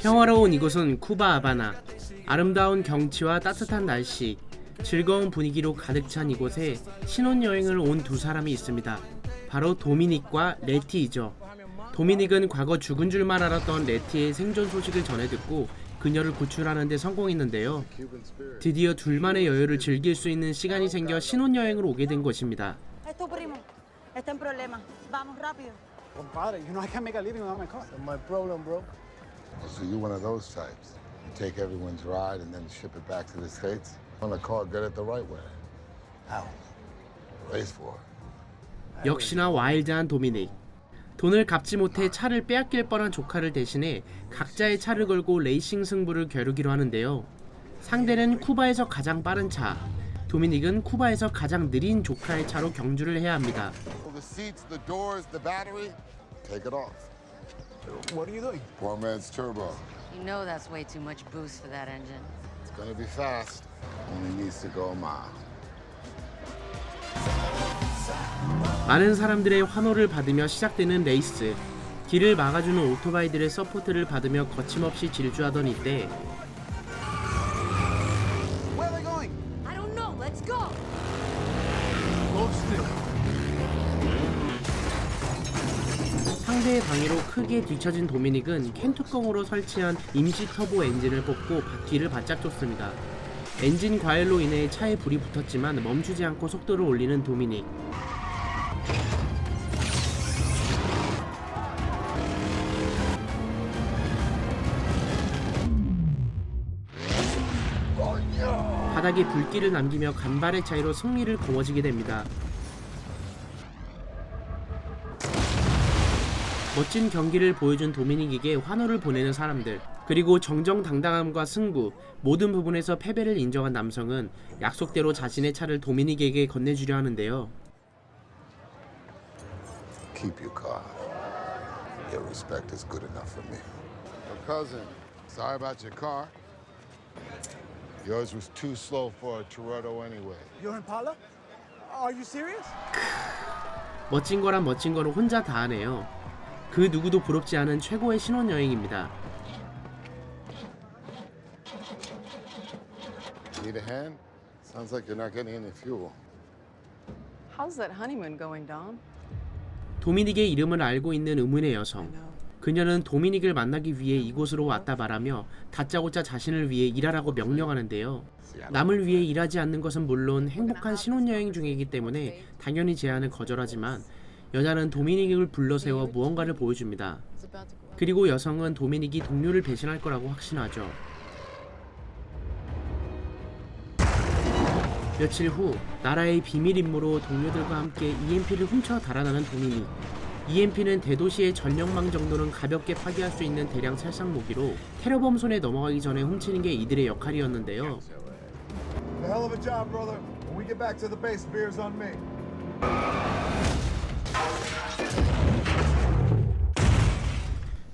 평화로운 이곳은 쿠바 아바나. 아름다운 경치와 따뜻한 날씨, 즐거운 분위기로 가득 찬 이곳에 신혼여행을 온 두 사람이 있습니다. 바로 도미닉과 레티이죠. 도미닉은 과거 죽은 줄만 알았던 레티의 생존 소식을 전해 듣고 그녀를 구출하는 데 성공했는데요. 드디어 둘만의 여유를 즐길 수 있는 시간이 생겨 신혼여행을 오게 된 것입니다. So you're one of those types. You take everyone's ride and then ship it back to the States? Want to call get it the right way. How? Race for it. 역시나 와일드한 도미닉. 돈을 갚지 못해 차를 빼앗길 뻔한 조카를 대신해 각자의 차를 걸고 레이싱 승부를 겨루기로 하는데요. 상대는 쿠바에서 가장 빠른 차. 도미닉은 쿠바에서 가장 느린 조카의 차로 경주를 해야 합니다. The seats, the doors, the battery, take it off. What are you doing? Poor man's turbo. You know that's way too much boost for that engine. It's gonna be fast. Only needs to go a mile. 많은 사람들의 환호를 받으며 시작되는 레이스. 길을 막아주는 오토바이들의 서포트를 받으며 거침없이 질주하던 이때 상대의 방해로 크게 뒤처진 도미닉은 캔 뚜껑으로 설치한 임시 터보 엔진을 뽑고 바퀴를 바짝 쫓습니다. 엔진 과열로 인해 차에 불이 붙었지만 멈추지 않고 속도를 올리는 도미닉. 바닥에 불길을 남기며 간발의 차이로 승리를 거머쥐게 됩니다. 멋진 경기를 보여준 도미닉에게 환호를 보내는 사람들 그리고 정정당당함과 승부 모든 부분에서 패배를 인정한 남성은 약속대로 자신의 차를 도미닉에게 건네주려 하는데요. Keep your car. Your respect is good enough for me. Your cousin, sorry about your car. Yours was too slow for a Toretto anyway. You're Impala? Are you serious? 멋진 거란 멋진 거를 혼자 다 하네요. 그 누구도 부럽지 않은 최고의 신혼여행입니다. Need a hand? Sounds like you're not getting any fuel. How's that honeymoon going, Dom? 도미닉의 이름을 알고 있는 의문의 여성. 그녀는 도미닉을 만나기 위해 이곳으로 왔다 말하며 다짜고짜 자신을 위해 일하라고 명령하는데요. 남을 위해 일하지 않는 것은 물론 행복한 신혼여행 중이기 때문에 당연히 제안을 거절하지만 여자는 도미닉을 불러세워 무언가를 보여줍니다. 그리고 여성은 도미닉이 동료를 배신할 거라고 확신하죠. 며칠 후 나라의 비밀 임무로 동료들과 함께 EMP를 훔쳐 달아나는 도미닉. EMP는 대도시의 전력망 정도는 가볍게 파괴할 수 있는 대량 살상 무기로 테러범 손에 넘어가기 전에 훔치는 게 이들의 역할이었는데요.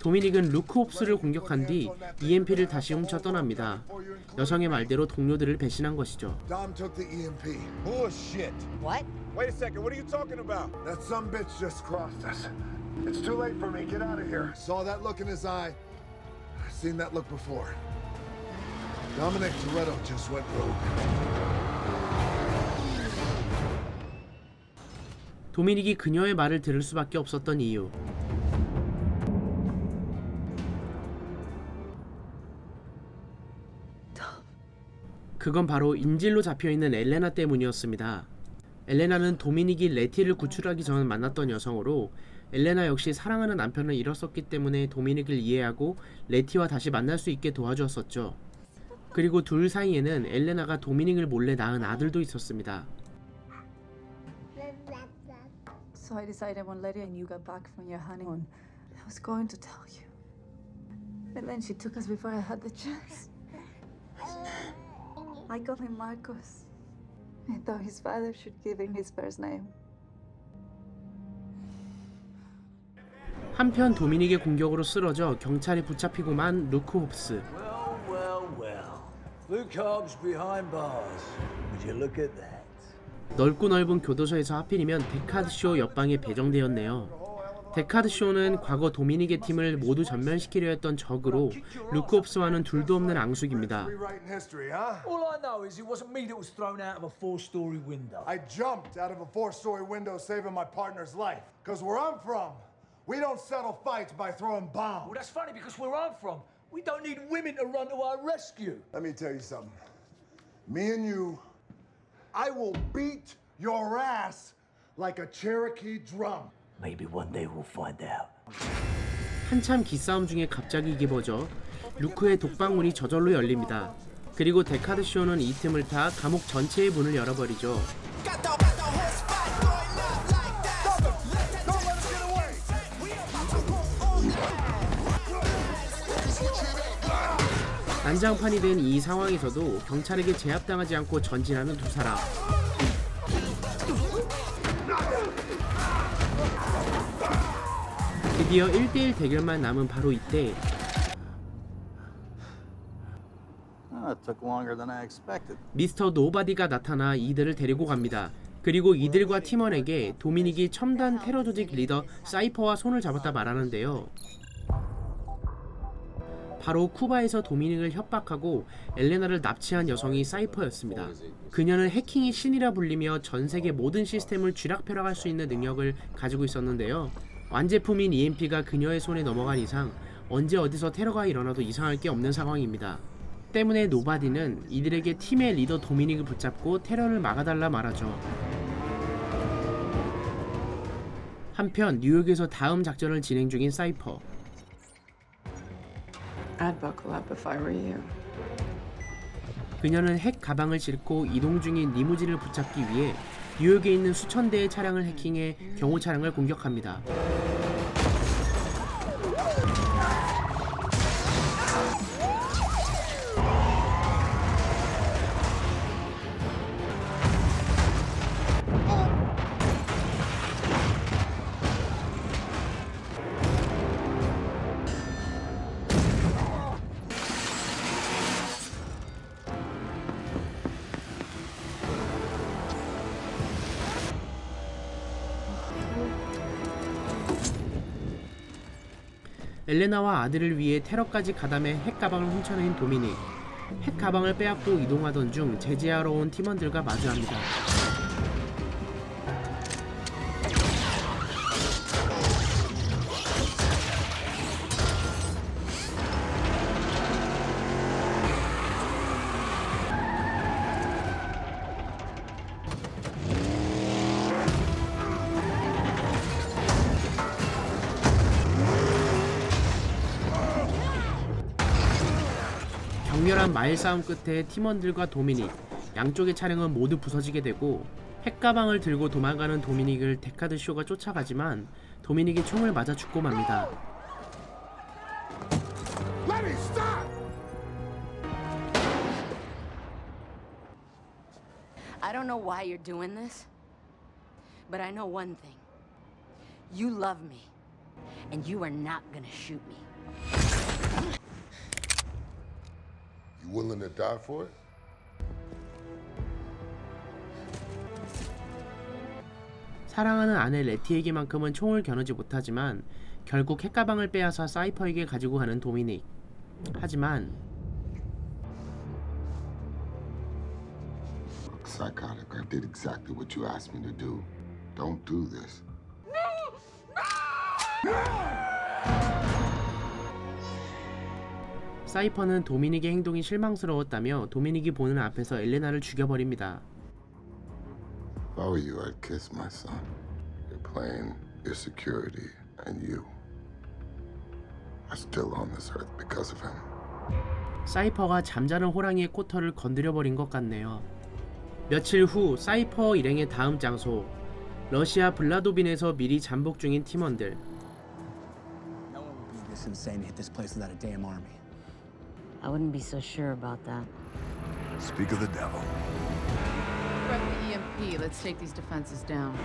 도미닉은 루크옵스를 공격한 뒤 EMP를 다시 훔쳐 떠납니다. 여성의 말대로 동료들을 배신한 것이죠. Dom took the EMP. Bullshit. What? Wait a second. What are you talking about? That some bitch just crossed us. It's too late for me. Get out of here. Saw that look in his eye. I've seen that look before. Dominic Toretto just went rogue. 도미닉이 그녀의 말을 들을 수밖에 없었던 이유. 그건 바로 인질로 잡혀 있는 엘레나 때문이었습니다. 엘레나는 도미닉이 레티를 구출하기 전 만났던 여성으로 엘레나 역시 사랑하는 남편을 잃었었기 때문에 도미닉을 이해하고 레티와 다시 만날 수 있게 도와주었었죠. 그리고 둘 사이에는 엘레나가 도미닉을 몰래 낳은 아들도 있었습니다. So I decided when Lydia and you got back from your honeymoon, I was going to tell you. But then she took us before I had the chance. I call him Marcos. I thought his father should give him his first name. 한편 도미닉의 공격으로 쓰러져 경찰에 붙잡히고만 루크 홉스. Well, well, well. Luke Hobbs behind bars. Would you look at that? 넓고 넓은 교도소에서 하필이면 데카드쇼 옆방에 배정되었네요. 데카드 쇼는 과거 도미닉의 팀을 모두 전면시키려 했던 적으로 루크옵스와는 둘도 없는 앙숙입니다. Rewriting history, huh? All I know is it wasn't me that was thrown out of a four-story window. I jumped out of a four-story window saving my partner's life. Because where I'm from, we don't settle fights by throwing bombs. Well, that's funny because where I'm from, we don't need women to run to our rescue. Let me tell you something. Me and you, I will beat your ass like a Cherokee drum. Maybe one day we'll find out. 한참 기싸움 중에 갑자기 이게 루크의 독방문이 저절로 열립니다. 그리고 데카드 쇼는 이 틈을 타 감옥 전체의 문을 열어버리죠. 난장판이 된 이 상황에서도 경찰에게 제압당하지 않고 전진하는 두 사람. 드디어 1대1 대결만 남은 바로 이때 expected. 미스터 노바디가 나타나 이들을 데리고 갑니다. 그리고 이들과 팀원에게 도미닉이 첨단 테러 조직 리더 사이퍼와 손을 잡았다 말하는데요. 바로 쿠바에서 도미닉을 협박하고 엘레나를 납치한 여성이 사이퍼였습니다. 그녀는 해킹의 신이라 불리며 전 세계 모든 시스템을 쥐락펴락할 수 있는 능력을 가지고 있었는데요. 완제품인 EMP가 그녀의 손에 넘어간 이상 언제 어디서 테러가 일어나도 이상할 게 없는 상황입니다. 때문에 노바디는 이들에게 팀의 리더 도미닉을 붙잡고 테러를 막아달라 말하죠. 한편 뉴욕에서 다음 작전을 진행 중인 사이퍼. I'd buckle up if I were you. 그녀는 핵 가방을 싣고 이동 중인 리무진을 붙잡기 위해 뉴욕에 있는 수천 대의 차량을 해킹해 경호 차량을 공격합니다. 엘레나와 아들을 위해 테러까지 가담해 핵 가방을 훔쳐낸 도미닉. 핵 가방을 빼앗고 이동하던 중 제지하러 온 팀원들과 마주합니다. 격렬한 말싸움 끝에 팀원들과 도미닉 양쪽의 차량은 모두 부서지게 되고 핵가방을 들고 도망가는 도미닉을 데카드 쇼가 쫓아가지만 도미닉이 총을 맞아 죽고 맙니다. Let me stop! I don't know why you're doing this, but I know one thing. You love me, and you are not gonna shoot me. You willing to die for it? 사랑하는 아내 레티에게만큼은 총을 겨누지 못하지만 결국 핵가방을 빼앗아 사이퍼에게 가지고 가는 도미닉. 하지만 Psychotic, I did exactly what you asked me to do. Don't do this. 사이퍼는 도미닉의 행동이 실망스러웠다며 도미닉이 보는 앞에서 엘레나를 죽여버립니다. If I were you, I'd kiss my son. Your plane, your security, and you. are still on this earth because of him. 사이퍼가 잠자는 호랑이의 코털을 건드려버린 것 같네요. 며칠 후 사이퍼 일행의 다음 장소 러시아 블라도빈에서 미리 잠복 중인 팀원들 No one would be this insane to hit this place without a damn army. I wouldn't be so sure about that. Speak of the devil. Prep the EMP. Let's take these defenses down.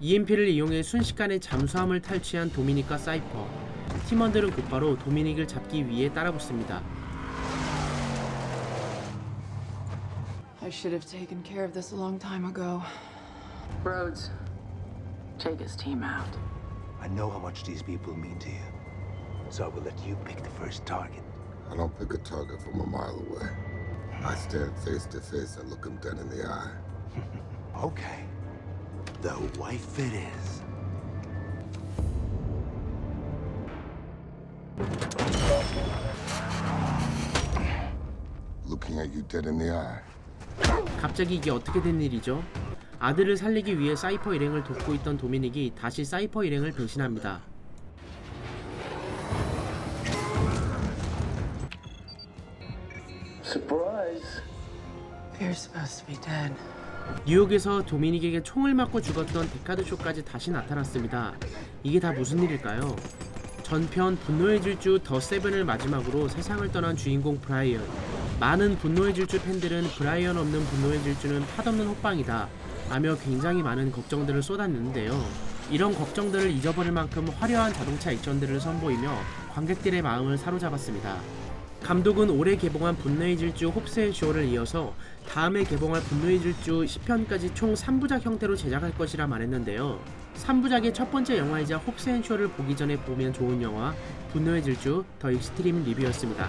EMP를 이용해 순식간에 잠수함을 탈취한 도미닉과 사이퍼. 팀원들은 곧바로 도미닉을 잡기 위해 따라붙습니다. I should have taken care of this a long time ago. Rhodes, take his team out. I know how much these people mean to you. So I will let you pick the first target. I don't pick a target from a mile away. I stand face to face and look him dead in the eye. Okay. The wife it is. Looking at you dead in the eye. 갑자기 이게 어떻게 된 일이죠? 아들을 살리기 위해 사이퍼 일행을 돕고 있던 도미닉이 다시 사이퍼 일행을 배신합니다. Surprise. You're supposed to be dead. 뉴욕에서 도미닉에게 총을 맞고 죽었던 데카드 쇼까지 다시 나타났습니다. 이게 다 무슨 일일까요? 전편 분노의 질주 더 세븐을 마지막으로 세상을 떠난 주인공 브라이언. 많은 분노의 질주 팬들은 브라이언 없는 분노의 질주는 팥없는 호빵이다. 라며 굉장히 많은 걱정들을 쏟았는데요. 이런 걱정들을 잊어버릴 만큼 화려한 자동차 액션들을 선보이며 관객들의 마음을 사로잡았습니다. 감독은 올해 개봉한 분노의 질주 홉스의 쇼를 이어서 다음에 개봉할 분노의 질주 10편까지 총 3부작 형태로 제작할 것이라 말했는데요. 3부작의 첫 번째 영화이자 홉스앤 쇼를 보기 전에 보면 좋은 영화 분노의 질주 더 익스트림 리뷰였습니다.